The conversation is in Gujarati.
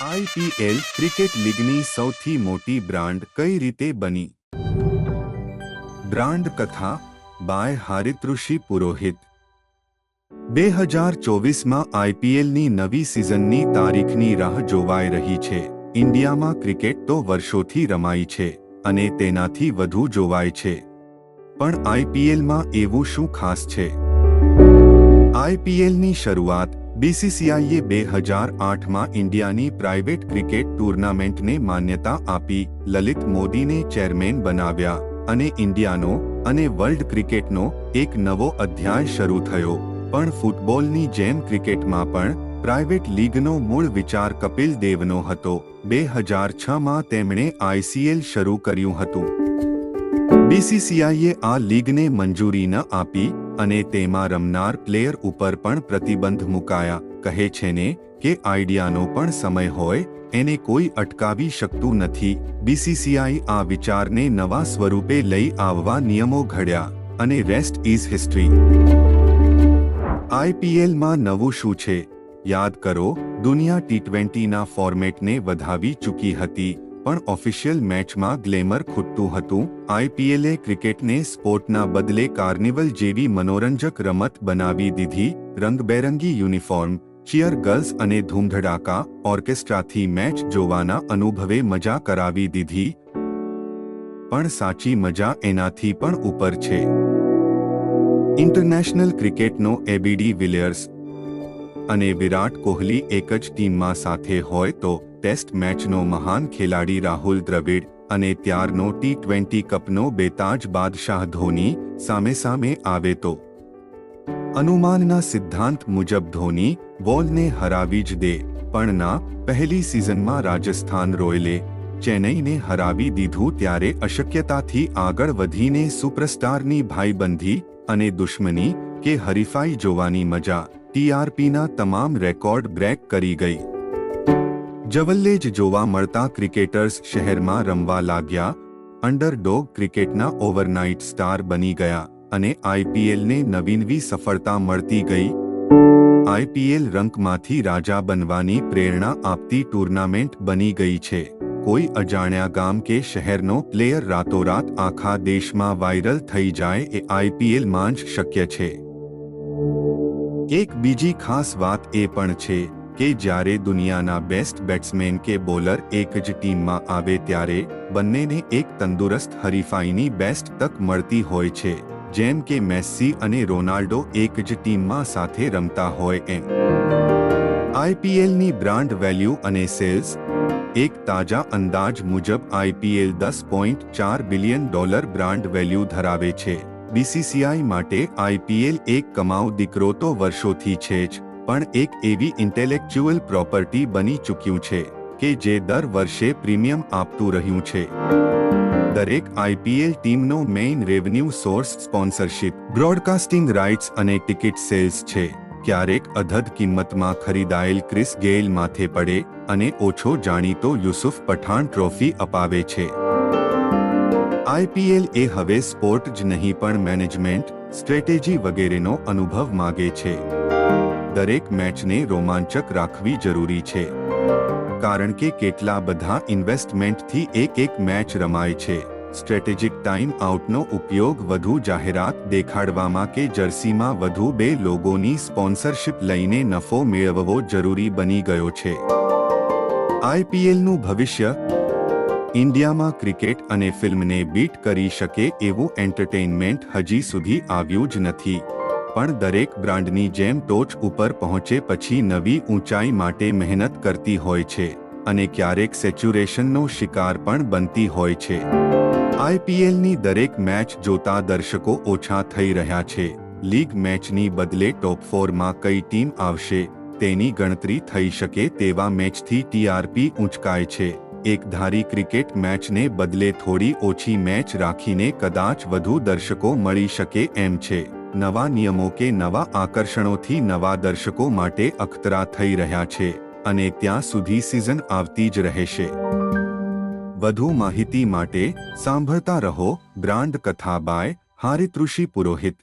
આઈપીએલ ક્રિકેટ લીગની સૌથી મોટી બ્રાન્ડ કઈ રીતે બની? બ્રાન્ડ કથા બાય હારિતૃષિ પુરોહિત. બે હજાર ચોવીસમાં આઈપીએલની નવી સિઝનની તારીખની રાહ જોવાઈ રહી છે. ઇન્ડિયામાં ક્રિકેટ તો વર્ષોથી રમાઈ છે અને તેનાથી વધુ જોવાય છે. પણ આઈપીએલમાં એવું શું ખાસ છે? આઈપીએલની શરૂઆત બીસીસીઆઈએ બે હજાર આઠમાં ઇન્ડિયાની પ્રાઇવેટ ક્રિકેટ ટુર્નામેન્ટને માન્યતા આપી લલિત મોદીને ચેરમેન બનાવ્યા અને ઇન્ડિયાનો અને વર્લ્ડ ક્રિકેટનો એક નવો અધ્યાય શરૂ થયો. પણ ફૂટબોલની જેમ ક્રિકેટમાં પણ પ્રાઇવેટ લીગનો મૂળ વિચાર કપિલ દેવનો હતો. બે હજાર છમાં તેમણે આઈસીએલ શરૂ કર્યું હતું. બીસીસીઆઈએ આ લીગને મંજૂરી ન આપી અને તેમાં રમનાર પ્લેયર ઉપર પણ પ્રતિબંધ મુકાયા. કહે છે ને કે આઈડિયાનો પણ સમય હોય, એને કોઈ અટકાવી શકતું નથી. બીસીસીઆઈ આ વિચારને નવા સ્વરૂપે લઈ આવવા નિયમો ઘડ્યા અને રેસ્ટ ઇઝ હિસ્ટ્રી આઈપીએલમાં નવું શું છે? યાદ કરો, દુનિયા ટી ટ્વેન્ટીના ફોર્મેટને વધાવી ચૂકી હતી. પણ ઓફિશિયલ મેચમાં ગ્લેમર ખૂટતું હતું. આઈપીએલે ક્રિકેટને સ્પોર્ટના બદલે કાર્નિવલ જેવી મનોરંજક રમત બનાવી દીધી. રંગબેરંગી યુનિફોર્મ, ચિયર ગર્લ્સ અને ધૂમધડાકા ઓર્કેસ્ટ્રાથી મેચ જોવાના અનુભવે મજા કરાવી દીધી. પણ સાચી મજા એનાથી પણ ઉપર છે. ઇન્ટરનેશનલ ક્રિકેટનો એબીડી વિલિયર્સ અને વિરાટ કોહલી એક જ ટીમમાં સાથે હોય તો ટેસ્ટ મેચનો મહાન ખેલાડી રાહુલ દ્રવિડ અને ત્યારનો ટી ટ્વેન્ટી કપનો બેતાજ બાદશાહ ધોની સામે સામે આવે તો. અનુમાનના સિદ્ધાંત મુજબ ધોની બોલને હરાવી જ દે, પણ ના, પહેલી સિઝનમાં રાજસ્થાન રોયલે ચેન્નઈને હરાવી દીધું ત્યારે અશક્યતાથી આગળ વધીને સુપરસ્ટારની ભાઈબંધી અને દુશ્મની કે હરીફાઈ જોવાની મજા ટીઆરપીના તમામ રેકોર્ડ બ્રેક કરી ગઈ. જવલ્લે જ જોવા મળતા ક્રિકેટર્સ શહેરમાં રમવા લાગ્યા. અંડરડોગ ક્રિકેટના ઓવરનાઇટ સ્ટાર બની ગયા અને આઈપીએલને નવીનવી સફળતા મળતી ગઈ. આઈપીએલ રંકમાંથી રાજા બનવાની પ્રેરણા આપતી ટુર્નામેન્ટ બની ગઈ છે. કોઈ અજાણ્યા ગામ કે શહેરનો પ્લેયર રાતોરાત આખા દેશમાં વાયરલ થઈ જાય એ આઈપીએલમાં જ શક્ય છે. એક બીજી ખાસ વાત એ પણ છે કે જ્યારે દુનિયાના બેસ્ટ બેટ્સમેન કે બોલર એક જ ટીમમાં આવે ત્યારે બંનેને એક તંદુરસ્ત હરીફાઈની બેસ્ટ તક મળતી હોય છે. જેમ કે મેસ્સી અને રોનાલ્ડો એક જ ટીમમાં સાથે રમતા હોય એમ. આઈપીએલની બ્રાન્ડ વેલ્યુ અને સેલ્સ? એક તાજા અંદાજ મુજબ આઈપીએલ દસ પોઈન્ટ ચાર બિલિયન ડોલર બ્રાન્ડ વેલ્યુ ધરાવે છે. બીસીસીઆઈ માટે આઈપીએલ એક કમાઉ દીકરો તો વર્ષોથી છે જ. પણ એક એવી ઇન્ટેલેક્ચ્યુઅલ પ્રોપર્ટી બની ચૂક્યું છે કે જે દર વર્ષે પ્રીમિયમ આપતું રહ્યું છે. દરેક આઈપીએલ ટીમનો main revenue source sponsorship broadcasting rights અને ટિકિટ સેલ્સ છે. ક્યારેક અધધ કિંમતમાં ખરીદાયેલ ક્રિસ ગેઇલ માથે પડે અને ઓછો જાણીતો યુસુફ પઠાણ ટ્રોફી અપાવે છે. આઈપીએલ એ હવે સ્પોર્ટ જ નહીં પણ મેનેજમેન્ટ સ્ટ્રેટેજી વગેરેનો અનુભવ માગે છે. દરેક મેચને રોમાંચક રાખવી જરૂરી છે. કારણ કે કેટલા બધા ઇન્વેસ્ટમેન્ટથી એક એક મેચ રમાય છે. સ્ટ્રેટેજિક ટાઈમ આઉટનો ઉપયોગ વધુ જાહેરાત દેખાડવામાં કે જર્સીમાં વધુ બે લોગોની સ્પોન્સરશિપ લઈને નફો મેળવવો જરૂરી બની ગયો છે. આઈપીએલનું ભવિષ્ય? ઇન્ડિયામાં ક્રિકેટ અને ફિલ્મને બીટ કરી શકે એવું એન્ટરટેઇનમેન્ટ હજી સુધી આવ્યું જ નથી. પણ દરેક બ્રાન્ડની જેમ ટોચ ઉપર પહોંચે પછી નવી ઊંચાઈ માટે મહેનત કરતી હોય છે અને ક્યારેક સેચ્યુરેશનનો શિકાર પણ બનતી હોય છે. આઈપીએલની દરેક મેચ જોતા દર્શકો ઓછા થઈ રહ્યા છે. લીગ મેચની બદલે ટોપ ફોરમાં કઈ ટીમ આવશે, તેની ગણતરી થઈ શકે તેવા મેચથી ટીઆરપી ઊંચકાય છે. એકધારી ક્રિકેટ મેચને બદલે થોડી ઓછી મેચ રાખીને કદાચ વધુ દર્શકો મળી શકે એમ છે. નવા નિયમો કે નવા આકર્ષણોથી નવા દર્શકો માટે અખતરા થઈ રહ્યા છે અને ત્યાં સુધી સિઝન આવતી જ રહેશે. વધુ માહિતી માટે સાંભળતા રહો બ્રાન્ડ કથા બાય હારિતૃષિ પુરોહિત.